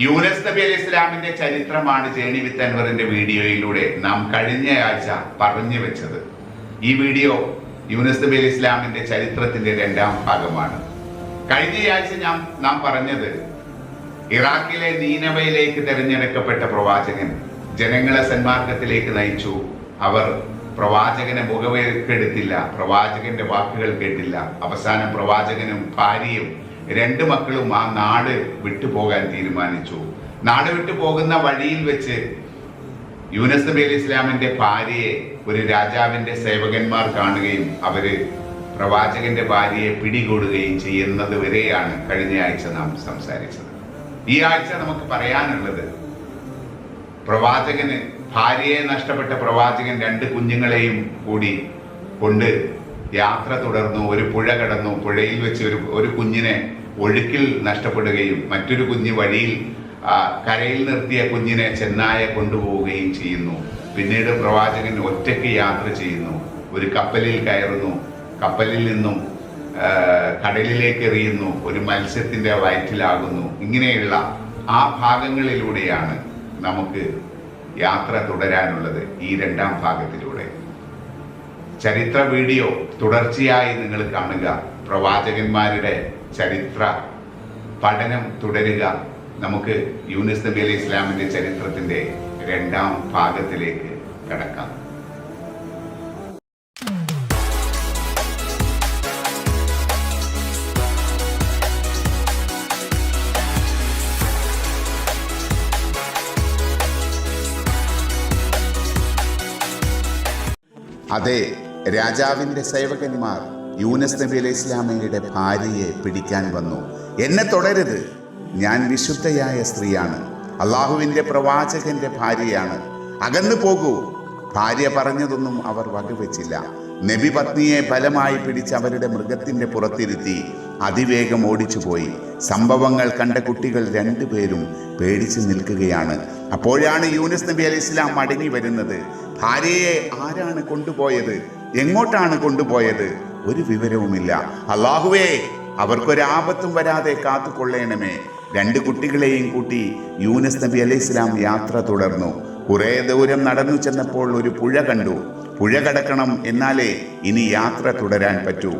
യൂനസ് നബി അലി ഇസ്ലാമിന്റെ ചരിത്രമാണ് ജേണി വിത്ത് അൻവറിന്റെ വീഡിയോയിലൂടെ നാം കഴിഞ്ഞ ആഴ്ച പറഞ്ഞു വെച്ചത്. ഈ വീഡിയോ യൂനസ് നബി അലി ഇസ്ലാമിന്റെ ചരിത്രത്തിന്റെ രണ്ടാം ഭാഗമാണ്. കഴിഞ്ഞയാഴ്ച ഞാൻ നാം പറഞ്ഞത് ഇറാഖിലെ നീനവയിലേക്ക് തെരഞ്ഞെടുക്കപ്പെട്ട പ്രവാചകൻ ജനങ്ങളെ സന്മാർഗത്തിലേക്ക് നയിച്ചു. അവർ പ്രവാചകനെ മുഖവേക്കെടുത്തില്ല പ്രവാചകന്റെ വാക്കുകൾ കേട്ടില്ല. അവസാനം പ്രവാചകനും ഭാര്യയും രണ്ട് മക്കളും ആ നാട് വിട്ടുപോകാൻ തീരുമാനിച്ചു. നാട് വിട്ടു പോകുന്ന വഴിയിൽ വെച്ച് യൂനസ് നബി അലി ഇസ്ലാമിന്റെ ഭാര്യയെ ഒരു രാജാവിന്റെ സേവകന്മാർ കാണുകയും അവർ പ്രവാചകന്റെ ഭാര്യയെ പിടികൂടുകയും ചെയ്യുന്നത് വരെയാണ് കഴിഞ്ഞ ആഴ്ച നാം സംസാരിച്ചത്. ഈ ആഴ്ച നമുക്ക് പറയാനുള്ളത് പ്രവാചകന് ഭാര്യയെ നഷ്ടപ്പെട്ട പ്രവാചകൻ രണ്ട് കുഞ്ഞുങ്ങളെയും കൂടി കൊണ്ട് യാത്ര തുടർന്നു ഒരു പുഴ കടന്നു പുഴയിൽ വെച്ച് ഒരു ഒരു കുഞ്ഞിനെ ഒഴുക്കിൽ നഷ്ടപ്പെടുകയും മറ്റൊരു കുഞ്ഞ് വഴിയിൽ കരയിൽ നിർത്തിയ കുഞ്ഞിനെ ചെന്നായ കൊണ്ടുപോവുകയും ചെയ്യുന്നു. പിന്നീട് പ്രവാചകൻ ഒറ്റയ്ക്ക് യാത്ര ചെയ്യുന്നു. ഒരു കപ്പലിൽ കയറുന്നു. കപ്പലിൽ നിന്നും കടലിലേക്ക് എറിയുന്നു. ഒരു മത്സ്യത്തിന്റെ വയറ്റിലാകുന്നു. ഇങ്ങനെയുള്ള ആ ഭാഗങ്ങളിലൂടെയാണ് നമുക്ക് യാത്ര തുടരാനുള്ളത് ഈ രണ്ടാം ഭാഗത്തിലൂടെ. ചരിത്ര വീഡിയോ തുടർച്ചയായി നിങ്ങൾ കാണുക. പ്രവാചകന്മാരുടെ ചരിത്ര പഠനം തുടരുക. നമുക്ക് യൂനിസ് നബി അലി ഇസ്ലാമിന്റെ ചരിത്രത്തിന്റെ രണ്ടാം ഭാഗത്തിലേക്ക് കടക്കാം. അതെ രാജാവിന്റെ സേവകന്മാർ യൂനസ് നബി അലൈഹി ഇസ്ലാമയുടെ ഭാര്യയെ പിടിക്കാൻ വന്നു. എന്നെ തുടരുത്. ഞാൻ വിശുദ്ധയായ സ്ത്രീയാണ്. അള്ളാഹുവിന്റെ പ്രവാചകന്റെ ഭാര്യയാണ്. അകന്നു പോകൂ. ഭാര്യ പറഞ്ഞതൊന്നും അവർ വകവെച്ചില്ല. നബി പത്നിയെ ബലമായി പിടിച്ച് അവരുടെ മൃഗത്തിന്റെ പുറത്തിരുത്തി അതിവേഗം ഓടിച്ചുപോയി. സംഭവങ്ങൾ കണ്ട കുട്ടികൾ രണ്ടുപേരും പേടിച്ച് നിൽക്കുകയാണ്. അപ്പോഴാണ് യൂനിസ് നബി അലി ഇസ്ലാം മടങ്ങി വരുന്നത്. ഭാര്യയെ ആരാണ് കൊണ്ടുപോയത്? എങ്ങോട്ടാണ് കൊണ്ടുപോയത്? ഒരു വിവരവുമില്ല. അള്ളാഹുവേ അവർക്കൊരാപത്തും വരാതെ കാത്തുകൊള്ളണമേ. രണ്ട് കുട്ടികളെയും കൂട്ടി യൂനസ് നബി അലൈഹി ഇസ്ലാം യാത്ര തുടർന്നു. കുറേ ദൂരം നടന്നു ചെന്നപ്പോൾ ഒരു പുഴ കണ്ടു. പുഴ കടക്കണം എന്നാലേ ഇനി യാത്ര തുടരാൻ പറ്റൂ.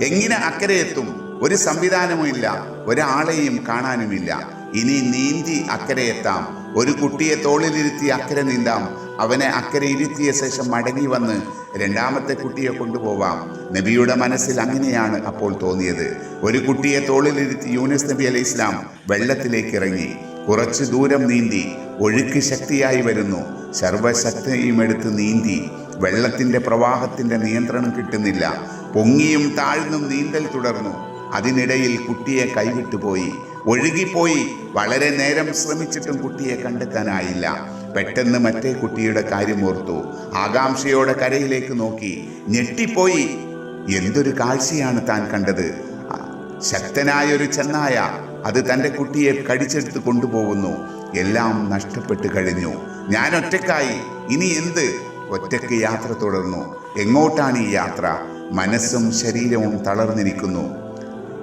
എങ്ങനെ അക്കരെ എത്തും? ഒരു സംവിധാനവുമില്ല ഒരാളെയും കാണാനുമില്ല. ഇനി നീന്തി അക്കരെ എത്താം. ഒരു കുട്ടിയെ തോളിലിരുത്തി അക്കരെ നീന്താം. അവനെ അക്കരെ ഇരുത്തിയ ശേഷം മടങ്ങി വന്ന് രണ്ടാമത്തെ കുട്ടിയെ കൊണ്ടുപോവാം. നബിയുടെ മനസ്സിൽ അങ്ങനെയാണ് അപ്പോൾ തോന്നിയത്. ഒരു കുട്ടിയെ തോളിലിരുത്തി യൂനിസ് നബി അലൈഹി ഇസ്ലാം വെള്ളത്തിലേക്ക് ഇറങ്ങി. കുറച്ച് ദൂരം നീന്തി ഒഴുക്ക് ശക്തിയായി വരുന്നു. സർവശക്തിയും എടുത്ത് നീന്തി. വെള്ളത്തിന്റെ പ്രവാഹത്തിന്റെ നിയന്ത്രണം കിട്ടുന്നില്ല. പൊങ്ങിയും താഴ്ന്നും നീന്തൽ തുടർന്നു. അതിനിടയിൽ കുട്ടിയെ കൈവിട്ടുപോയി. ഒഴുകിപ്പോയി. വളരെ നേരം ശ്രമിച്ചിട്ടും കുട്ടിയെ കണ്ടെത്താനായില്ല. പെട്ടെന്ന് മറ്റേ കുട്ടിയുടെ കാര്യം ഓർത്തു. ആകാംക്ഷയോടെ കരയിലേക്ക് നോക്കി. ഞെട്ടിപ്പോയി. എന്തൊരു കാഴ്ചയാണ് താൻ കണ്ടത്? ശക്തനായ ഒരു ചെന്നായ അത് തന്റെ കുട്ടിയെ കടിച്ചെടുത്ത് കൊണ്ടുപോകുന്നു. എല്ലാം നഷ്ടപ്പെട്ടു കഴിഞ്ഞു. ഞാൻ ഒറ്റക്കായി ഇനി എന്ത്? ഒറ്റയ്ക്ക് യാത്ര തുടർന്നു. എങ്ങോട്ടാണ് ഈ യാത്ര? മനസ്സും ശരീരവും തളർന്നിരിക്കുന്നു.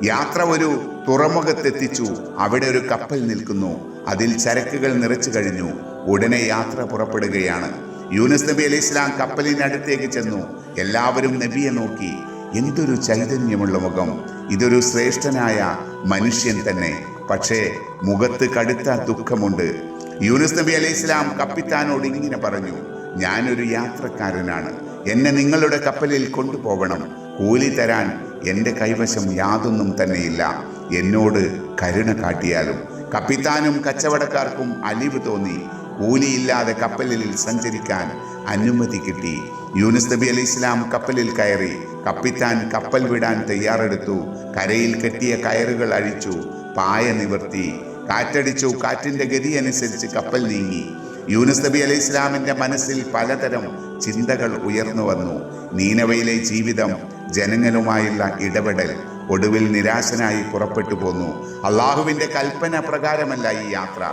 യാത്ര ഒരു തുറമുഖത്തെത്തിച്ചു. അവിടെ ഒരു കപ്പൽ നിൽക്കുന്നു. അതിൽ ചരക്കുകൾ നിറച്ചു കഴിഞ്ഞു. ഉടനെ യാത്ര പുറപ്പെടുകയാണ്. യൂനസ് നബി അലൈഹി ഇസ്ലാം കപ്പലിനടുത്തേക്ക് ചെന്നു. എല്ലാവരും നബിയെ നോക്കി എന്തൊരു ചൈതന്യമുള്ള മുഖം. ഇതൊരു ശ്രേഷ്ഠനായ മനുഷ്യൻ തന്നെ. പക്ഷേ മുഖത്ത് കടുത്ത ദുഃഖമുണ്ട്. യൂനുസ് നബി അലൈഹി ഇസ്ലാം കപ്പിത്താനോട് ഇങ്ങനെ പറഞ്ഞു ഞാനൊരു യാത്രക്കാരനാണ്. എന്നെ നിങ്ങളുടെ കപ്പലിൽ കൊണ്ടുപോകണം. കൂലി തരാൻ എന്റെ കൈവശം യാതൊന്നും തന്നെയില്ല. എന്നോട് കരുണ കാട്ടിയാലും. കപ്പിത്താനും കച്ചവടക്കാർക്കും അലിവ് തോന്നി. കൂലിയില്ലാതെ കപ്പലിൽ സഞ്ചരിക്കാൻ അനുമതി കിട്ടി. യൂനിസ് നബി അലി ഇസ്ലാം കപ്പലിൽ കയറി കപ്പിത്താൻ കപ്പൽ വിടാൻ തയ്യാറെടുത്തു. കരയിൽ കെട്ടിയ കയറുകൾ അഴിച്ചു പായ നിവർത്തി. കാറ്റടിച്ചു കാറ്റിന്റെ ഗതി അനുസരിച്ച് കപ്പൽ നീങ്ങി. യൂനുസ് നബി അലൈഹി ഇസ്ലാമിന്റെ മനസ്സിൽ പലതരം ചിന്തകൾ ഉയർന്നു വന്നു. നീനവയിലെ ജീവിതം ജനങ്ങളുമായുള്ള ഇടപെടൽ ഒടുവിൽ നിരാശനായി പുറപ്പെട്ടു പോന്നു. അള്ളാഹുവിന്റെ കൽപ്പന പ്രകാരമല്ല ഈ യാത്ര.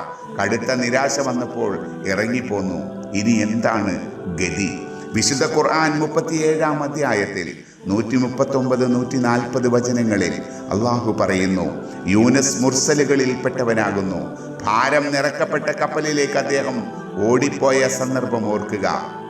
കടുത്ത നിരാശ വന്നപ്പോൾ ഇറങ്ങിപ്പോന്നു. ഇനി എന്താണ് ഗതി? വിശുദ്ധ ഖുർആൻ മുപ്പത്തിയേഴാം അധ്യായത്തിൽ നൂറ്റി മുപ്പത്തൊമ്പത് നൂറ്റി നാൽപ്പത് വചനങ്ങളിൽ അള്ളാഹു പറയുന്നു യൂനസ് മുർസലുകളിൽപ്പെട്ടവനാകുന്നു. ഭാരം നിറക്കപ്പെട്ട കപ്പലിലേക്ക് അദ്ദേഹം ഓടിപ്പോയ സന്ദർഭം ഓർക്കുക.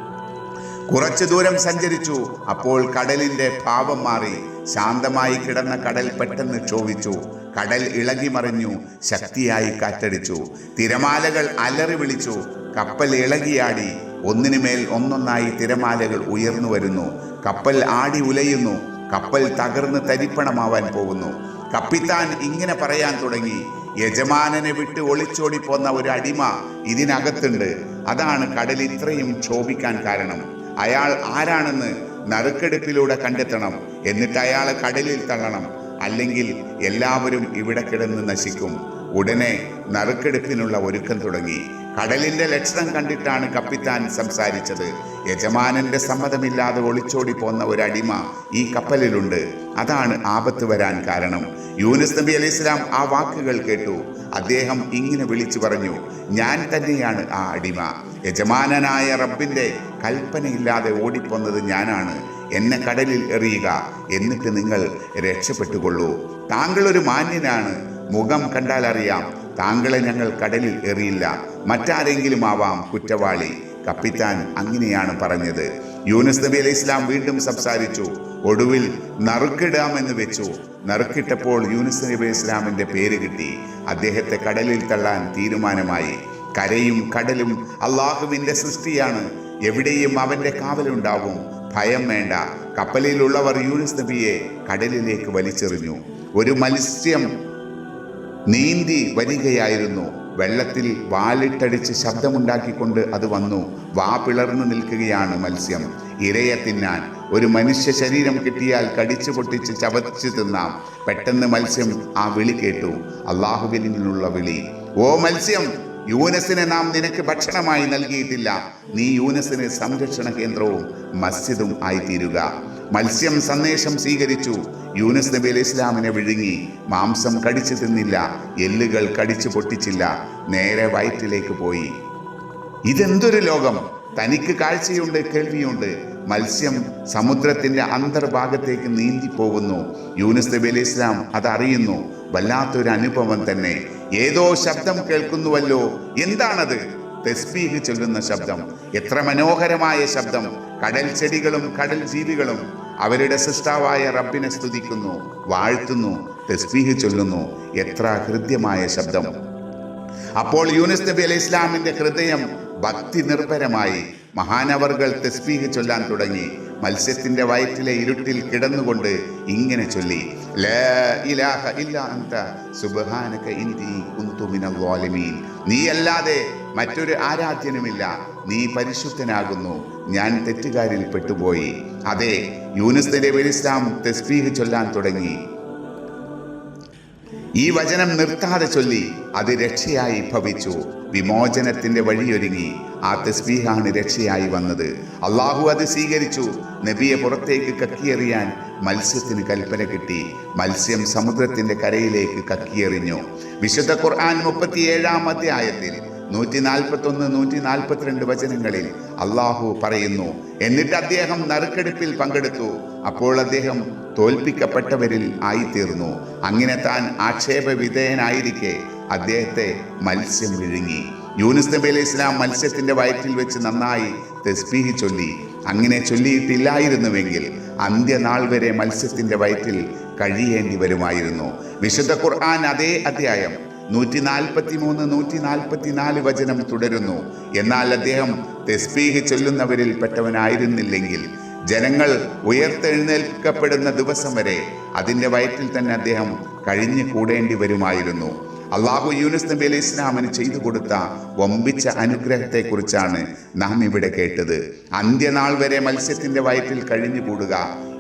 കുറച്ചു ദൂരം സഞ്ചരിച്ചു. അപ്പോൾ കടലിന്റെ ഭാവം മാറി. ശാന്തമായി കിടന്ന കടൽ പെട്ടെന്ന് ക്ഷോഭിച്ചു. കടൽ ഇളകി മറിഞ്ഞു. ശക്തിയായി കാറ്റടിച്ചു. തിരമാലകൾ അലറി വിളിച്ചു. കപ്പൽ ഇളകിയാടി. ഒന്നിനുമേൽ ഒന്നൊന്നായി തിരമാലകൾ ഉയർന്നു വരുന്നു. കപ്പൽ ആടി ഉലയുന്നു. കപ്പൽ തകർന്ന് തരിപ്പണമാവാൻ പോകുന്നു. കപ്പിത്താൻ ഇങ്ങനെ പറയാൻ തുടങ്ങി. യജമാനനെ വിട്ട് ഒളിച്ചോടി പോന്ന ഒരു അടിമ ഇതിനകത്തുണ്ട്. അതാണ് കടൽ ഇത്രയും ക്ഷോഭിക്കാൻ കാരണം. അയാൾ ആരാണെന്ന് നറുക്കെടുപ്പിലൂടെ കണ്ടെത്തണം. എന്നിട്ട് അയാളെ കടലിൽ തള്ളണം. അല്ലെങ്കിൽ എല്ലാവരും ഇവിടെ കിടന്ന് നശിക്കും. ഉടനെ നറുക്കെടുപ്പിനുള്ള ഒരുക്കം തുടങ്ങി. കടലിന്റെ ലക്ഷണം കണ്ടിട്ടാണ് കപ്പിത്താൻ സംസാരിച്ചത്. യജമാനന്റെ സമ്മതമില്ലാതെ ഒളിച്ചോടി പോന്ന ഒരു അടിമ ഈ കപ്പലിലുണ്ട്. അതാണ് ആപത്ത് വരാൻ കാരണം. യൂനുസ് നബി അലൈഹി ഇസ്ലാം ആ വാക്കുകൾ കേട്ടു. അദ്ദേഹം ഇങ്ങനെ വിളിച്ചു പറഞ്ഞു ഞാൻ തന്നെയാണ് ആ അടിമ. യജമാനനായ റബ്ബിന്റെ കൽപ്പനയില്ലാതെ ഓടിപ്പോന്നത് ഞാനാണ്. എന്നെ കടലിൽ എറിയുക. എന്നിട്ട് നിങ്ങൾ രക്ഷപ്പെട്ടുകൊള്ളൂ. താങ്കളൊരു മാന്യനാണ്. മുഖം കണ്ടാൽ അറിയാം. താങ്കളെ ഞങ്ങൾ കടലിൽ എറിയില്ല. മറ്റാരെങ്കിലും ആവാം കുറ്റവാളി. കപ്പിത്താൻ അങ്ങനെയാണ് പറഞ്ഞത്. യൂനുസ് നബി അലൈഹി ഇസ്ലാം വീണ്ടും സംസാരിച്ചു. ഒടുവിൽ നറുക്കിടാമെന്ന് വെച്ചു. നറുക്കിട്ടപ്പോൾ യൂനുസ് നബി അലൈഹി ഇസ്ലാമിന്റെ പേര് കിട്ടി. അദ്ദേഹത്തെ കടലിൽ തള്ളാൻ തീരുമാനമായി. കരയും കടലും അള്ളാഹുവിന്റെ സൃഷ്ടിയാണ്. എവിടെയും അവന്റെ കാവലുണ്ടാവും. ഭയം വേണ്ട. കപ്പലിലുള്ളവർ യൂനുസ് നബിയെ കടലിലേക്ക് വലിച്ചെറിഞ്ഞു. ഒരു മത്സ്യം നീന്തി വരികയായിരുന്നു. വെള്ളത്തിൽ വാലിട്ടടിച്ച് ശബ്ദമുണ്ടാക്കിക്കൊണ്ട് അത് വന്നു. വാ പിളർന്നു നിൽക്കുകയാണ് മത്സ്യം. ഇരയെ തിന്നാൻ. ഒരു മനുഷ്യ ശരീരം കിട്ടിയാൽ കടിച്ചു പൊട്ടിച്ച് ചവച്ച് തിന്നാം. പെട്ടെന്ന് മത്സ്യം ആ വിളി കേട്ടു. അള്ളാഹുവിൽ വിളി. ഓ മത്സ്യം! യൂനസിനെ നാം നിനക്ക് ഭക്ഷണമായി നൽകിയിട്ടില്ല. നീ യൂനസിന് സംരക്ഷണ കേന്ദ്രവും മസ്ജിദും ആയിത്തീരുക. മത്സ്യം സന്ദേശം സ്വീകരിച്ചു. യൂനസ് നബി അലൈഹി ഇസ്ലാമിനെ വിഴുങ്ങി. മാംസം കടിച്ചു തിന്നില്ല. എല്ലുകൾ കടിച്ചു പൊട്ടിച്ചില്ല. നേരെ വയറ്റിലേക്ക് പോയി. ഇതെന്തൊരു ലോകം? തനിക്ക് കാഴ്ചയുണ്ട് കേൾവിയുണ്ട്. മത്സ്യം സമുദ്രത്തിന്റെ അന്തർഭാഗത്തേക്ക് നീന്തി പോകുന്നു. യൂനുസ് നബി അലൈഹി ഇസ്ലാം അതറിയുന്നു. വല്ലാത്തൊരു അനുഭവം തന്നെ. ഏതോ ശബ്ദം കേൾക്കുന്നുവല്ലോ. എന്താണത്? തെസ്ബീഹ് ചൊല്ലുന്ന ശബ്ദം. എത്ര മനോഹരമായ ശബ്ദം. കടൽ ചെടികളും കടൽ ജീവികളും അവരുടെ സൃഷ്ടാവായ റബ്ബിനെ സ്തുതിക്കുന്നു വാഴ്ത്തുന്നു തെസ്ബീഹ് ചൊല്ലുന്നു. എത്ര ഹൃദ്യമായ ശബ്ദം. അപ്പോൾ യൂനിസ് നബി അലൈഹി ഇസ്ലാമിന്റെ ഹൃദയം ഭക്തി നിർഭരമായി മഹാനവർകൾ തസ്ബീഹ് ചൊല്ലാൻ തുടങ്ങി. മത്സ്യത്തിന്റെ വയറ്റിലെ ഇരുട്ടിൽ കിടന്നുകൊണ്ട് ഇങ്ങനെ ചൊല്ലി. നീ അല്ലാതെ മറ്റൊരു ആരാധ്യനുമില്ല. നീ പരിശുദ്ധനാകുന്നു. ഞാൻ തെറ്റുകാരിൽ പെട്ടുപോയി. അതെ യൂനുസ് നബി ഇസ്ലാം തസ്ബീഹ് ചൊല്ലാൻ തുടങ്ങി. ഈ വചനം നിർത്താതെ ചൊല്ലി അത് രക്ഷയായി ഭവിച്ചു. വിമോചനത്തിന്റെ വഴിയൊരുങ്ങി. ആ തസ്ബീഹാണ് രക്ഷയായി വന്നത്. അള്ളാഹു അത് സ്വീകരിച്ചു. നബിയെ പുറത്തേക്ക് കക്കിയെറിയാൻ മത്സ്യത്തിന് കൽപ്പന കിട്ടി. മത്സ്യം സമുദ്രത്തിന്റെ കരയിലേക്ക് കക്കിയെറിഞ്ഞു. വിശുദ്ധ ഖുർആൻ മുപ്പത്തിയേഴാം അധ്യായത്തിൽ നൂറ്റി നാൽപ്പത്തി ഒന്ന് നൂറ്റി നാൽപ്പത്തിരണ്ട് വചനങ്ങളിൽ അള്ളാഹു പറയുന്നു. എന്നിട്ട് അദ്ദേഹം നറുക്കെടുപ്പിൽ പങ്കെടുത്തു. അപ്പോൾ അദ്ദേഹം തോൽപ്പിക്കപ്പെട്ടവരിൽ ആയിത്തീർന്നു. അങ്ങനെ താൻ ആക്ഷേപ വിധേയനായിരിക്കെ അദ്ദേഹത്തെ മത്സ്യം വിഴുങ്ങി. യൂനുസ് നബി അലൈഹി ഇസ്ലാം മത്സ്യത്തിന്റെ വയറ്റിൽ വെച്ച് നന്നായി തെസ്ബീഹി ചൊല്ലി. അങ്ങനെ ചൊല്ലിയിട്ടില്ലായിരുന്നുവെങ്കിൽ അന്ത്യനാൾ വരെ മത്സ്യത്തിന്റെ വയറ്റിൽ കഴിയേണ്ടി വരുമായിരുന്നു. വിശുദ്ധ ഖുർആൻ അതേ അധ്യായം നൂറ്റി നാൽപ്പത്തി മൂന്ന് നൂറ്റി നാൽപ്പത്തി നാല് വചനം തുടരുന്നു. എന്നാൽ അദ്ദേഹം തെസ്ബീഹ് ചൊല്ലുന്നവരിൽ പെട്ടവനായിരുന്നില്ലെങ്കിൽ ജനങ്ങൾ ഉയർത്തെഴുന്നേൽക്കപ്പെടുന്ന ദിവസം വരെ അതിന്റെ വയറ്റിൽ തന്നെ അദ്ദേഹം കഴിഞ്ഞു കൂടേണ്ടി വരുമായിരുന്നു. അള്ളാഹു യൂനസ് നബി അലൈഹി ഇസ്ലാമിന് ചെയ്തു കൊടുത്ത വമ്പിച്ച അനുഗ്രഹത്തെക്കുറിച്ചാണ് നാം ഇവിടെ കേട്ടത്. അന്ത്യനാൾ വരെ മത്സ്യത്തിന്റെ വയറ്റിൽ കഴിഞ്ഞു കൂടുക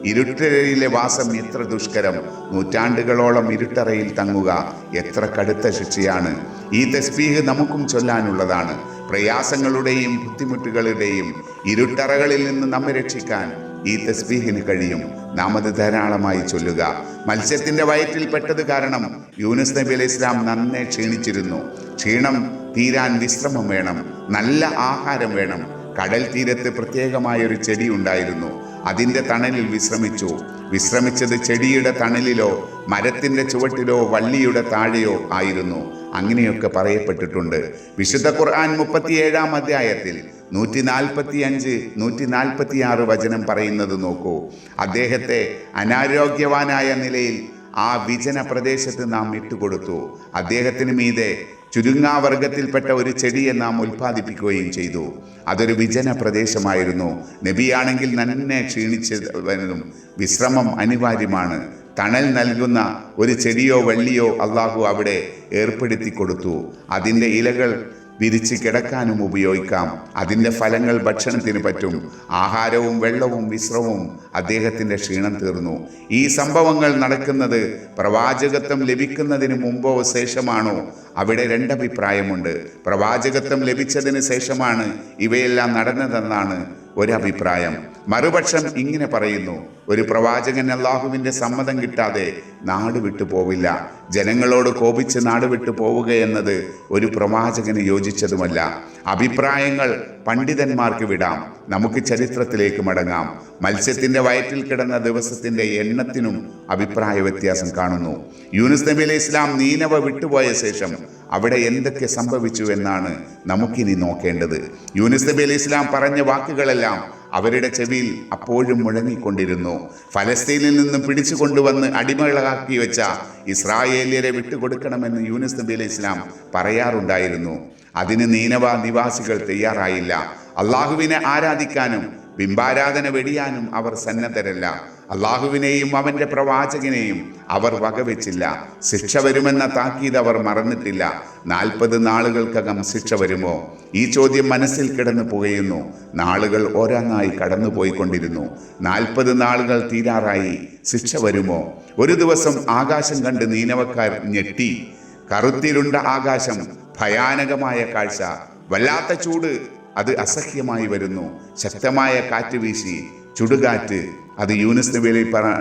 ഇരുട്ടരയിലെ വാസം എത്ര ദുഷ്കരം. നൂറ്റാണ്ടുകളോളം ഇരുട്ടറയിൽ തങ്ങുക എത്ര കടുത്ത ശിക്ഷയാണ്. ഈ തസ്ബീഹ് നമുക്കും ചൊല്ലാനുള്ളതാണ്. പ്രയാസങ്ങളുടെയും ബുദ്ധിമുട്ടുകളുടെയും ഇരുട്ടറകളിൽ നിന്ന് നമ്മെ രക്ഷിക്കാൻ ഈ തസ്ബീഹിന് കഴിയും. നാം അത് ധാരാളമായി ചൊല്ലുക. മത്സ്യത്തിന്റെ വയറ്റിൽ പെട്ടത് കാരണം യൂനുസ് നബി അലൈഹി ഇസ്ലാം നന്നെ ക്ഷീണിച്ചിരുന്നു. ക്ഷീണം തീരാൻ വിശ്രമം വേണം നല്ല ആഹാരം വേണം. കടൽ തീരത്ത് പ്രത്യേകമായ ഒരു ചെടി ഉണ്ടായിരുന്നു. അതിന്റെ തണലിൽ വിശ്രമിച്ചു. വിശ്രമിച്ചത് ചെടിയുടെ തണലിലോ മരത്തിന്റെ ചുവട്ടിലോ വള്ളിയുടെ താഴെയോ ആയിരുന്നു. അങ്ങനെയൊക്കെ പറയപ്പെട്ടിട്ടുണ്ട്. വിശുദ്ധ ഖുർആൻ മുപ്പത്തിയേഴാം അധ്യായത്തിൽ നൂറ്റി നാൽപ്പത്തി അഞ്ച് നൂറ്റി നാൽപ്പത്തി ആറ് വചനം പറയുന്നത് നോക്കൂ. അദ്ദേഹത്തെ അനാരോഗ്യവാനായ നിലയിൽ ആ വിജന പ്രദേശത്ത് നാം ഇട്ടുകൊടുത്തു. അദ്ദേഹത്തിന് മീതെ ചുരുങ്ങാവർഗത്തിൽപ്പെട്ട ഒരു ചെടിയെ നാം ഉൽപ്പാദിപ്പിക്കുകയും ചെയ്തു. അതൊരു വിജന പ്രദേശമായിരുന്നു. നബിയാണെങ്കിൽ നന്നെ ക്ഷീണിച്ചവനും വിശ്രമം അനിവാര്യമാണ്. തണൽ നൽകുന്ന ഒരു ചെടിയോ വള്ളിയോ അള്ളാഹു അവിടെ ഏർപ്പെടുത്തി കൊടുത്തു അതിന്റെ ഇലകൾ വിരിച്ച് കിടക്കാനും ഉപയോഗിക്കാം. അതിന്റെ ഫലങ്ങൾ ഭക്ഷണത്തിന് പറ്റും. ആഹാരവും വെള്ളവും വിശ്രമവും അദ്ദേഹത്തിന്റെ ക്ഷീണം തീർന്നു. ഈ സംഭവങ്ങൾ നടക്കുന്നത് പ്രവാചകത്വം ലഭിക്കുന്നതിന് മുമ്പോ ശേഷമാണോ? അവിടെ രണ്ടഭിപ്രായമുണ്ട്. പ്രവാചകത്വം ലഭിച്ചതിന് ശേഷമാണ് ഇവയെല്ലാം നടന്നതെന്നാണ് ഒരഭിപ്രായം. മറുപക്ഷം ഇങ്ങനെ പറയുന്നു. ഒരു പ്രവാചകൻ അള്ളാഹുവിന്റെ സമ്മതം കിട്ടാതെ നാട് വിട്ടു പോവില്ല. ജനങ്ങളോട് കോപിച്ച് നാട് വിട്ടു പോവുക എന്നത് ഒരു പ്രവാചകന് യോജിച്ചതുമല്ല. അഭിപ്രായങ്ങൾ പണ്ഡിതന്മാർക്ക് വിടാം. നമുക്ക് ചരിത്രത്തിലേക്ക് മടങ്ങാം. മത്സ്യത്തിന്റെ വയറ്റിൽ കിടന്ന ദിവസത്തിന്റെ എണ്ണത്തിനും അഭിപ്രായ വ്യത്യാസം കാണുന്നു. യൂനുസ് നബി അലൈഹി ഇസ്ലാം നീനവ വിട്ടുപോയ ശേഷം അവിടെ എന്തൊക്കെ സംഭവിച്ചു എന്നാണ് നമുക്കിനി നോക്കേണ്ടത്. യൂനുസ് നബി അലൈഹി ഇസ്ലാം പറഞ്ഞ വാക്കുകളെല്ലാം അവരുടെ ചെവിയിൽ അപ്പോഴും മുഴങ്ങിക്കൊണ്ടിരുന്നു. ഫലസ്തീനിൽ നിന്നും പിടിച്ചു കൊണ്ടുവന്ന് അടിമകളാക്കി വെച്ച ഇസ്രായേലിയരെ വിട്ടുകൊടുക്കണമെന്ന് യൂനിസ് നബി അലൈഹി ഇസ്ലാം പറയാറുണ്ടായിരുന്നു. അതിന് നീനവ നിവാസികൾ തയ്യാറായില്ല. അള്ളാഹുവിനെ ആരാധിക്കാനും ബിംബാരാധന വെടിയാനും അവർ സന്നദ്ധരല്ല. അള്ളാഹുവിനെയും അവന്റെ പ്രവാചകനെയും അവർ വകവെച്ചില്ല. ശിക്ഷ വരുമെന്ന താക്കീത് അവർ മറന്നിട്ടില്ല. നാൽപ്പത് നാളുകൾക്കകം ശിക്ഷ വരുമോ? ഈ ചോദ്യം മനസ്സിൽ കിടന്നു പുകയുന്നു. നാളുകൾ ഓരോന്നായി കടന്നുപോയിക്കൊണ്ടിരുന്നു. നാൽപ്പത് നാളുകൾ തീരാറായി. ശിക്ഷ വരുമോ? ഒരു ദിവസം ആകാശം കണ്ട് നീനവക്കാർ ഞെട്ടി. കറുത്തിരുണ്ട ആകാശം ഭയാനകമായ കാഴ്ച. വല്ലാത്ത ചൂട്. അത് അസഹ്യമായി വരുന്നു. ശക്തമായ കാറ്റ് വീശി ചുടുകാറ്റ്. അത് യൂനിസ് നബി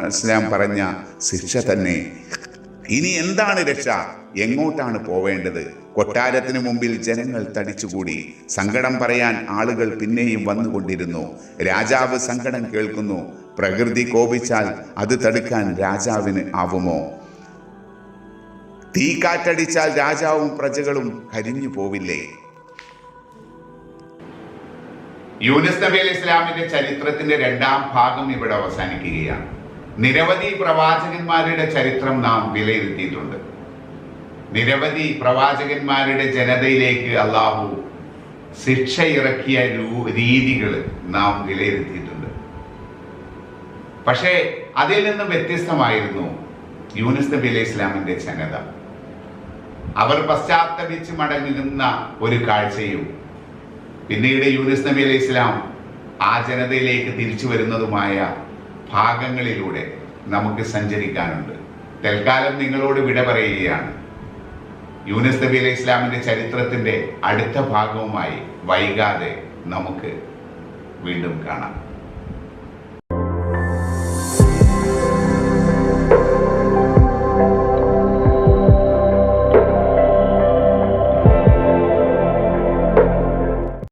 ഇസ്ലാം പറഞ്ഞ ശിക്ഷ തന്നെ. ഇനി എന്താണ് രക്ഷ? എങ്ങോട്ടാണ് പോവേണ്ടത്? കൊട്ടാരത്തിന് മുമ്പിൽ ജനങ്ങൾ തടിച്ചുകൂടി. സങ്കടം പറയാൻ ആളുകൾ പിന്നെയും വന്നുകൊണ്ടിരുന്നു. രാജാവ് സങ്കടം കേൾക്കുന്നു. പ്രകൃതി കോപിച്ചാൽ അത് തടുക്കാൻ രാജാവിന് ആവുമോ? തീ കാറ്റടിച്ചാൽ രാജാവും പ്രജകളും കരിഞ്ഞു പോവില്ലേ? യൂനിസ് നബി അലി ഇസ്ലാമിന്റെ ചരിത്രത്തിന്റെ രണ്ടാം ഭാഗം ഇവിടെ അവസാനിക്കുകയാണ്. നിരവധി പ്രവാചകന്മാരുടെ ചരിത്രം നാം വിലയിരുത്തിയിട്ടുണ്ട്. നിരവധി പ്രവാചകന്മാരുടെ ജനതയിലേക്ക് അള്ളാഹു ശിക്ഷ ഇറക്കിയ രീതികൾ നാം വിലയിരുത്തിയിട്ടുണ്ട്. പക്ഷേ അതിൽ നിന്നും വ്യത്യസ്തമായിരുന്നു യൂനിസ് നബി അലൈഹി ഇസ്ലാമിന്റെ ജനത. അവർ പശ്ചാത്തപിച്ച് മടങ്ങുന്ന ഒരു കാഴ്ചയും പിന്നീട് യൂനിസ് നബി അലൈഹി ഇസ്ലാം ആ ജനതയിലേക്ക് തിരിച്ചു വരുന്നതുമായ ഭാഗങ്ങളിലൂടെ നമുക്ക് സഞ്ചരിക്കാനുണ്ട്. തൽക്കാലം നിങ്ങളോട് വിട പറയുകയാണ്. യൂനിസ് നബി അലൈഹി ഇസ്ലാമിന്റെ ചരിത്രത്തിന്റെ അടുത്ത ഭാഗവുമായി വൈകാതെ നമുക്ക് വീണ്ടും കാണാം.